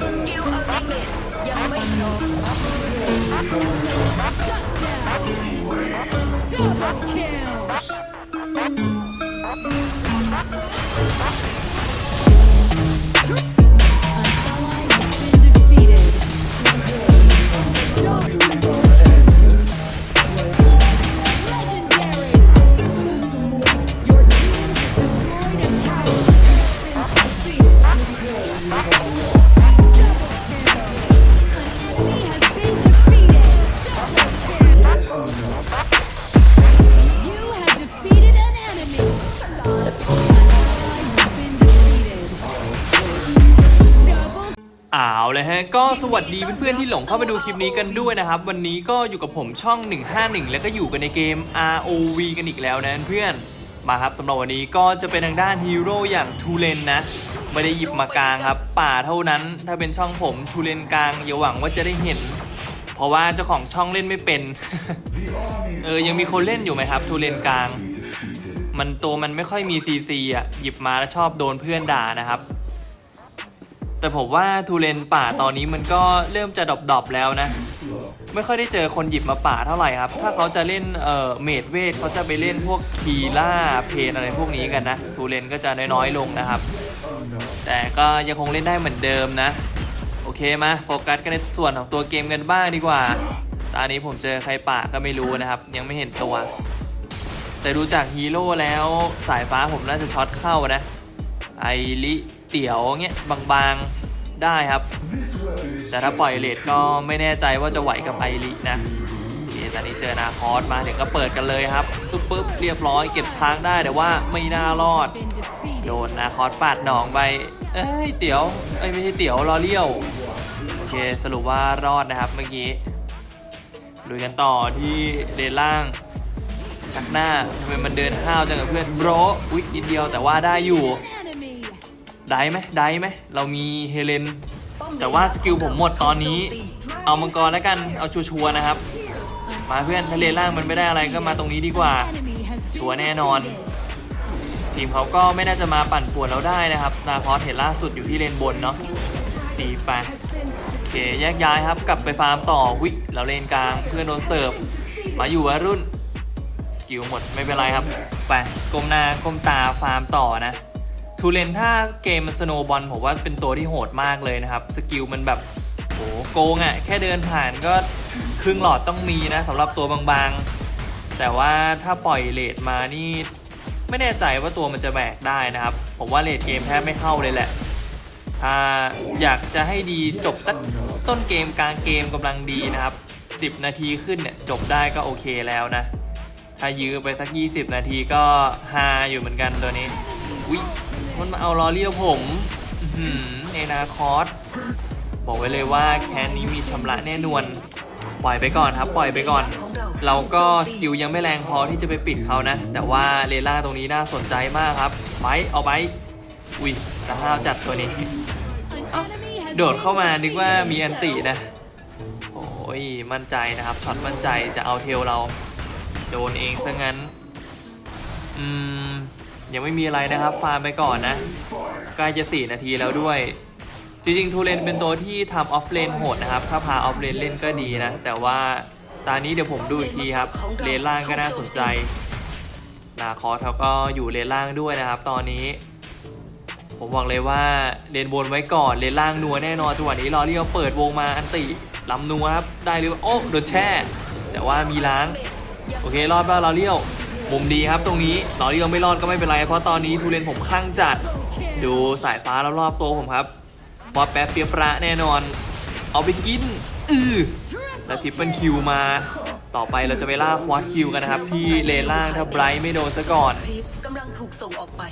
สกิ อ้าวเลยฮะก็สวัสดีเพื่อนๆที่หลงเข้ามาดูคลิปนี้กันด้วยนะครับ วันนี้ก็อยู่กับผมช่อง 151 แล้วก็อยู่กันในเกม ROV กันอีกแล้วนะเพื่อนมาครับสำหรับวันนี้ก็จะเป็นทางด้านฮีโร่อย่างทูเลนนะ ไม่ได้หยิบมากลางครับ ป่าเท่านั้น ถ้าเป็นช่องผมทูเลนกลางอย่าหวังว่าจะได้เห็น เพราะว่าเจ้าของช่องเล่นไม่เป็น เออยังมีคนเล่นอยู่ไหมครับทูเลนกลาง มันตัวมันไม่ค่อยมีซีซีอะหยิบมาแล้วชอบโดนเพื่อนด่านะครับ แต่ผมว่าทูเลนป่าตอนนี้มันก็เริ่มจะดรอปๆแล้วนะ ไม่ค่อยได้เจอคนหยิบมาป่าเท่าไหร่ครับ ถ้าเขาจะเล่นเอ่อเมดเวทเขาจะไปเล่นพวกคีล่าเพนอะไรพวกนี้กันนะทูเลนก็จะน้อยๆลงนะครับ แต่ก็ยังคงเล่นได้เหมือนเดิมนะ โอเคมาโฟกัสกันในส่วนของตัวเกมกันบ้างดีกว่า ตอนนี้ผมเจอใครป่าก็ไม่รู้นะครับ ยังไม่เห็นตัว แต่ดูจากฮีโร่แล้วสายฟ้าผมน่าจะช็อตเข้านะไอลิ เตี๋ยวเงี้ยบางๆได้ครับ แต่ถ้าปล่อยเลดก็ไม่แน่ใจว่าจะไหวกับไอรินะโอเคตอนนี้เจอนาคอสมาถึงก็เปิดกันเลยครับปุ๊บปุ๊บเรียบร้อยเก็บช้างได้แต่ว่าไม่น่ารอด โดนนาคอสปาดหนองไปเอ้ยเตี๋ยวเอ้ยไม่ใช่เตี๋ยวรอเลี้ยวโอเคสรุปว่ารอดนะครับเมื่อกี้ลุยกันต่อที่เดนล่างชักหน้าทำไมมันเดินห้าวจังกับเพื่อนโบรอุ๊ยนิดเดียวแต่ว่าได้อยู่ ได้ไหมได้ไหมเรามีเฮเลน แต่ว่าสกิลผมหมดตอนนี้ เอามังกรแล้วกันเอาชัวร์ๆนะครับ มาเพื่อนทะเลนล่างมันไม่ได้อะไรก็มาตรงนี้ดีกว่า ชัวร์แน่นอน ทีมเขาก็ไม่น่าจะมาปั่นป่วนเราได้นะครับนาคอสเห็นล่าสุดอยู่ที่เลนบนเนาะตีไปโอเคแยกย้ายครับ กลับไปฟาร์มต่อวิเราเลนกลางเพื่อนโดนเสิร์ฟมาอยู่วัยรุ่นสกิลหมดไม่เป็นไรครับไปก้มหน้าก้มตาฟาร์มต่อนะ ทูเลนถ้าเกมมันสโนบอลผมว่าเป็นตัวที่โหดมากเลยนะครับ สกิลมันแบบโหโกงอะ่ะ แค่เดินผ่านก็ครึ่งหลอดต้องมีนะสำหรับตัวบางๆ แต่ว่าถ้าปล่อยเลดมานี่ ไม่แน่ใจว่าตัวมันจะแบกได้นะครับ ผมว่าเลดเกมแทบไม่เข้าเลยแหละถ้าอยากจะให้ดีจบสักต้นเกมกลางเกมกำลังดีนะครับ 10 นาทีขึ้นเนี่ยจบได้ก็โอเคแล้วนะ ถ้ายื้อไปสัก 20 นาทีก็ฮาอยู่เหมือนกันตัวนี้วิ มันมาเอาล้อเลี้ยวผมอื้อหือเอนาคอสบอกไว้เลยว่าแคนนี้มีชำระแน่นวนปล่อยไปก่อนครับ ปล่อยไปก่อน เราก็สกิลยังไม่แรงพอที่จะไปปิดเขานะ แต่ว่าเลล่าตรงนี้น่าสนใจมากครับไปเอาไปอุ้ยตะห้าวจัดตัวนี้ โดดเข้ามานึกว่ามีอันตินะ โอ้ยมั่นใจนะครับช็อตมั่นใจจะเอาเทลเรา โดนเองซะงั้น อืม ยังไม่มีอะไรนะครับฟาร์มไปก่อนนะใกล้จะ 4 นาทีแล้วด้วย จริงๆทูเลนเป็นตัวที่ทำออฟเลนโหดนะครับ ถ้าพาออฟเลนเล่นก็ดีนะ แต่ว่าตอนนี้เดี๋ยวผมดูอีกทีครับ เลนล่างก็น่าสนใจนาคอสเขาก็อยู่เลนล่างด้วยนะครับ ตอนนี้ ผมบอกเลยว่าเลนบนไว้ก่อนเลนล่างนัวแน่นอนจังหวะนี้ลอเรียวเปิดวงมาอันติลำนัวครับได้หรือเปล่าโอ้โดนแช่ แต่ว่ามีล้างโอเครอดป่ะลอเรียว มุมดีครับตรงนี้ลอเรียวไม่รอดก็ไม่เป็นไร เพราะตอนนี้ทูเลนผมข้างจัด ดูสายฟ้ารอบๆตัวผมครับพอแป๊บเปียบประแน่นอน เอาไปกิน อือแล้วทิปเปิลคิวมา ต่อไปเราจะไปล่าควอตคิวกันนะครับ ที่เลนล่างถ้าไบรท์ไม่โดนซะก่อน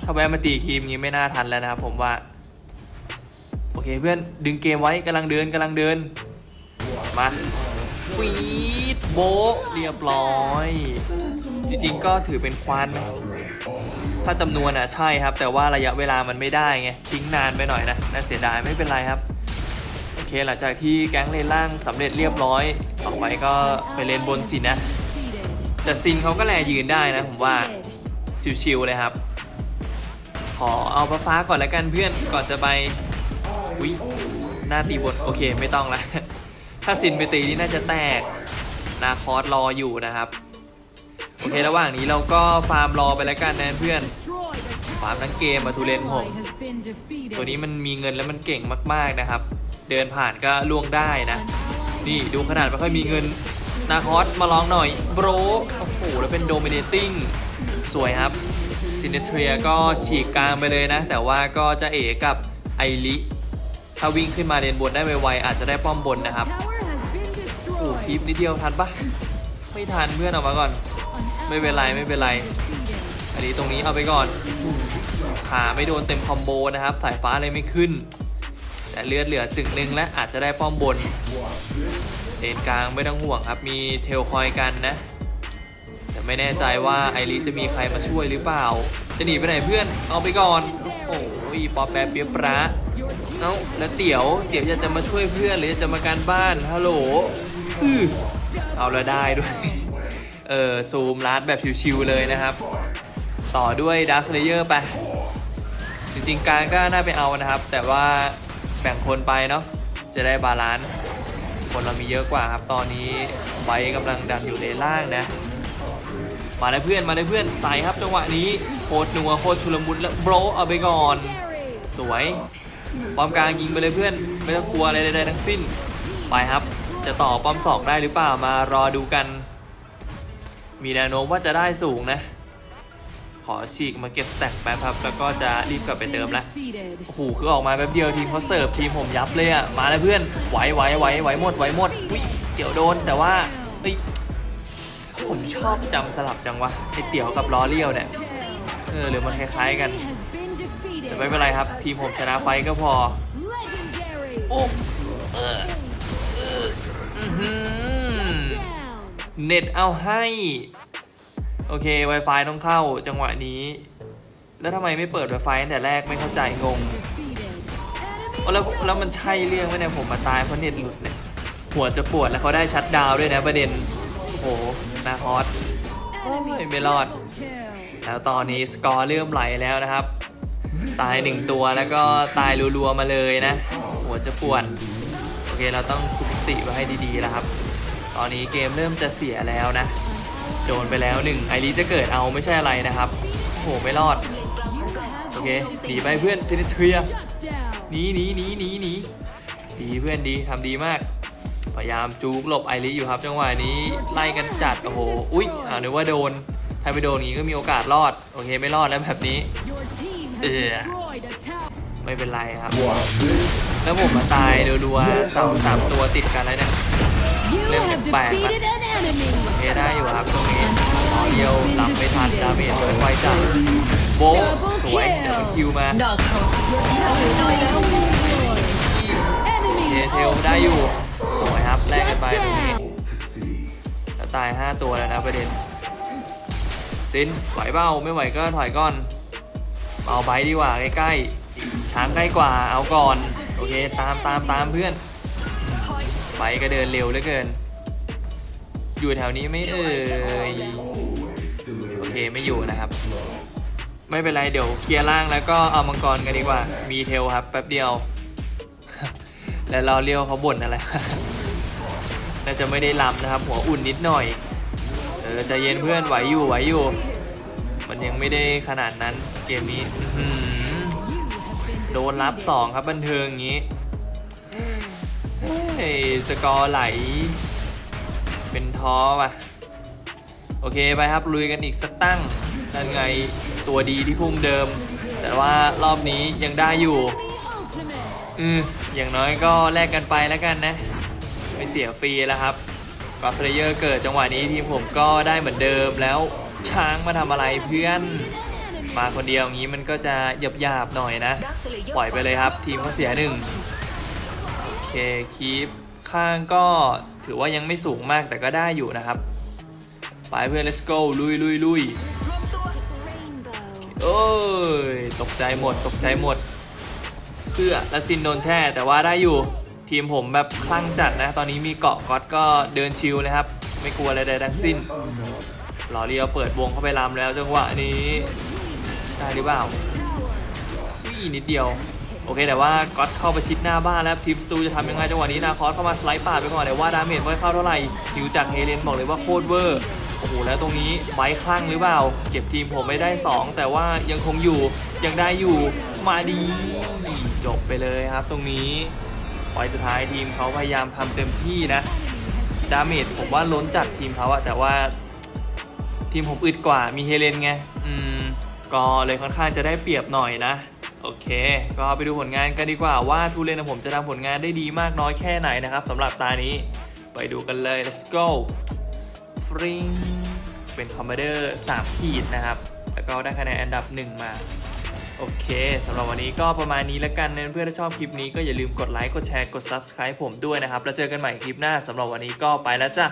ถ้าแวะมาตีครีมงี้ไม่น่าทันแล้วนะครับผมว่า โอเคเพื่อนดึงเกมไว้กำลังเดินกำลังเดินมา ฟีดโบะเรียบร้อย จริงๆก็ถือเป็นควัน ถ้าจำนวนอะใช่ครับ แต่ว่าระยะเวลามันไม่ได้ไง ทิ้งนานไปหน่อยนะน่าเสียดายไม่เป็นไรครับ โอเคหลังจากที่แก๊งเลนล่างสำเร็จเรียบร้อย ต่อไปก็ไปเลนบนสินะ แต่ซินเขาก็แลยืนได้นะผมว่าชิวๆเลยครับ ขอเอาฟ้าฟ้าก่อนแล้วกันเพื่อนก่อนจะไปวิหน้าตีบนโอเคไม่ต้องละ ถ้าซินไปตีนี่น่าจะแตก นาคอสรออยู่นะครับ โอเคระหว่างนี้เราก็ฟาร์มรอไปแล้วกันนะเพื่อน ฟาร์มทั้งเกมมาทุเรนผม ตัวนี้มันมีเงินแล้วมันเก่งมากๆนะครับ เดินผ่านก็ล่วงได้นะ นี่ดูขนาดไม่ค่อยมีเงิน นาคอสมาลองหน่อยโบรโอ้โหแล้วเป็นโดมิเนติ้งสวยครับซินเนเทรียก็ฉีกกลางไปเลยนะ แต่ว่าก็จะเอกับไอริถ้าวิ่งขึ้นมาเลนบนได้ไวๆอาจจะได้ป้อมบนนะครับ อ้คลิปนิดเดียวทันปะไม่ทันเพื่อนออกมาก่อน ไม่เป็นไรไม่เป็นไร อันนี้ตรงนี้เอาไปก่อนขาไม่โดนเต็มคอมโบนะครับ สายฟ้าเลยไม่ขึ้น แต่เลือดเหลือจึงนึงและอาจจะได้ป้อมบนเลนกลางไม่ต้องห่วงครับมีเทลคอยกันนะ แต่ไม่แน่ใจว่าไอริจะมีใครมาช่วยหรือเปล่า จะหนีไปไหนเพื่อนเอาไปก่อน โอ้ยปอแปรเปียบปราเอ้าแล้วเตี๋ยวเตี๋ยวอยากจะมาช่วยเพื่อนหรือจะมาการบ้านฮัลโหล อื้อเอาละได้ด้วย เออซูมลัดแบบชิวๆเลยนะครับ ต่อด้วยด a r k สเลเยอร์ไป จริงๆ การก็น่าไปเอานะครับ แต่ว่าแบ่งคนไปเนาะจะได้บาลานซ์คนเรามีเยอะกว่าครับ ตอนนี้ไบร์ทกำลังดันอยู่เลนล่างนะ มาเลยเพื่อนมาเลยเพื่อนใส่ครับจังหวะนี้โคตรนัวโคตรชุลมุนแล้วโบรเอาไปก่อน สวยป้อมกลางยิงไปเลยเพื่อน ไม่ต้องกลัวอะไรใดๆทั้งสิ้นไปครับ จะต่อป้อมสองได้หรือเปล่ามารอดูกัน มีแนวโน้มว่าจะได้สูงนะ ขอฉีกมาเก็บสแต็กแป๊บครับ แล้วก็จะรีบกลับไปเติมแล้วโอ้โหคือออกมาแป๊บเดียวทีมเขาเสิร์ฟทีมผมยับเลยอะมาเลยเพื่อนไหวไหวไหวไหวหมดไหวหมดอุ้ยเดี๋ยวโดนแต่ว่าเอ้ผมชอบจำสลับจังวะไอเตี๋ยวกับล้อเลี้ยวเนี่ยเออหรือมันคล้ายๆกันแต่ไม่เป็นไรครับ ทีมผมชนะไฟก็พอโอ้เออเออ อื้อหือเน็ตเอาให้ โอเค Wi-Fi ต้องเข้าจังหวะนี้ แล้วทำไมไม่เปิด Wi-Fi ตั้งแต่แรกไม่เข้าใจงงโอ้แล้วแล้วมันใช่เรื่องไหมเนี่ยผมมาตายเพราะเน็ตหลุดเนี่ยหัวจะปวดแล้วเขาได้ชัดดาวน์ด้วยนะประเด็น โอ้โหนาฮอตโอ้ยไม่รอด แล้วตอนนี้สกอร์เริ่มไหลแล้วนะครับ ตายหนึ่งตัวแล้วก็ตายรัวๆมาเลยนะ หัวจะปวดโอ เคเราต้องคุมสติไว้ให้ดีๆแล้วครับ ตอนนี้เกมเริ่มจะเสียแล้วนะ โดนไปแล้วหนึ่งไอรีจะเกิดเอาไม่ใช่อะไรนะครับโอ้โหไม่รอด โอเคหนีไปเพื่อนซินิเทรียหนีหนีหนีหนีหนีดีเพื่อนดีทำดีมาก พยายามจูกหลบไอริอยู่ครับ จังหวะนี้ไล่กันจัดโอ้โหอุ๊ยอ่านึกว่าโดนถ้าไปโดนอย่างนี้ก็มีโอกาสรอด โอเคไม่รอดแล้วแบบนี้เออ ไม่เป็นไรครับ แล้วผมมาตายรัวๆสองสามตัวติดกันแล้วเนี่ย You have defeated an enemy. โอเคได้อยู่ครับตรงนี้ขอเดียวรับไม่ทันดาเมจมันไวจัดโบะสวยเดี๋ยวคิวมาดอกเขาน้อยแล้วเท Enemy เทลได้อยู่สวยครับแลกกันไปตรงนี้แล้วตาย 5 ตัวแล้วนะประเด็นซินไหวเปล่าไม่ไหวก็ถอยก่อน เอาไบดีกว่าใกล้ๆช้างใกล้กว่าเอาก่อนโอเคตามตามตามเพื่อนไบก็เดินเร็วเหลือเกิน อยู่แถวนี้ไม่เอ่ยโอเคไม่อยู่นะครับ ไม่เป็นไรเดี๋ยวเคลียร์ล่างแล้วก็เอามังกรกันดีกว่า มีเทลครับแป๊บเดียว แล้วเราเรียวเขาบ่นอะไรน่าจะไม่ได้ลำนะครับ หัวอุ่นนิดหน่อยเออใจะเย็นเพื่อนไหวอยู่ไหวอยู่ ยังไม่ได้ขนาดนั้นเกมนี้โดนรับสองครับบันเทิงอย่างนี้เฮ้ยสกอร์ไหล เป็นท้อว่ะ โอเคไปครับ ลุยกันอีกสักตั้งนั่นไงตัวดีที่พุ่มเดิม แต่ว่ารอบนี้ยังได้อยู่อืออย่างน้อยก็แลกกันไปแล้วกันนะ ไม่เสียฟรีแล้วครับกอสเลเยอร์เกิดจังหวะนี้ทีมผมก็ได้เหมือนเดิมแล้ว ช้างมาทำอะไรเพื่อน มาคนเดียวอย่างนี้มันก็จะหยาบหน่อยนะ ปล่อยไปเลยครับ ทีมเขาเสียหนึ่งโอเคคีปข้างก็ถือว่ายังไม่สูงมากแต่ก็ได้อยู่นะครับ ไปเพื่อน let's go ลุยลุยลุยโอ้ยตกใจหมดตกใจหมดเพื่อและซินโดนแช่ แต่ว่าได้อยู่ทีมผมแบบคลั่งจัดนะ ตอนนี้มีเกาะก๊อตก็เดินชิลนะครับ ไม่กลัวอะไรใดทั้งสิ้น ล่อเรียวเปิดวงเข้าไปลำแล้วจังหวะนี้ ได้หรือเปล่าอีนิดเดียว โอเคแต่ว่าก็อตเข้าประชิดหน้าบ้านแล้วทีมสตูจะทำยังไงจังหวะนี้นาคอสเข้ามาสไลด์ป่าดไปก่อนแต่ว่าดาเมจไม่เข้าเท่าไหร่ฮิวจากเฮเลนบอกเลยว่าโคตรเวอร์โอ้โหแล้วตรงนี้ไบค์คลั่งหรือเปล่า เก็บทีมผมไม่ได้ 2 แต่ว่ายังคงอยู่ยังได้อยู่มาดีจบไปเลยครับตรงนี้ไว้สุดท้ายทีมเขาพยายามทำเต็มที่นะดาเมจผมว่าล้นจัดทีมเขาอะแต่ว่า ทีมผมอึดกว่ามีเฮเลนไง อืม ก็เลยค่อนข้างจะได้เปรียบหน่อยนะ โอเค ก็ไปดูผลงานกันดีกว่าว่าทูเลนของผมจะทำผลงานได้ดีมากน้อยแค่ไหนนะครับสำหรับตานี้ ไปดูกันเลย let's go ฟริงเป็นคอมมานเดอร์3ขีดนะครับ แล้วก็ได้คะแนนอันดับ 1 มา โอเคสำหรับวันนี้ก็ประมาณนี้แล้วกันนเพื่อนถ้าชอบคลิปนี้ก็อย่าลืมกดไลค์ กดแชร์ กด Subscribe ผมด้วยนะครับ แล้วเจอกันใหม่คลิปหน้าสำหรับวันนี้ก็ไปแล้วจ้ะ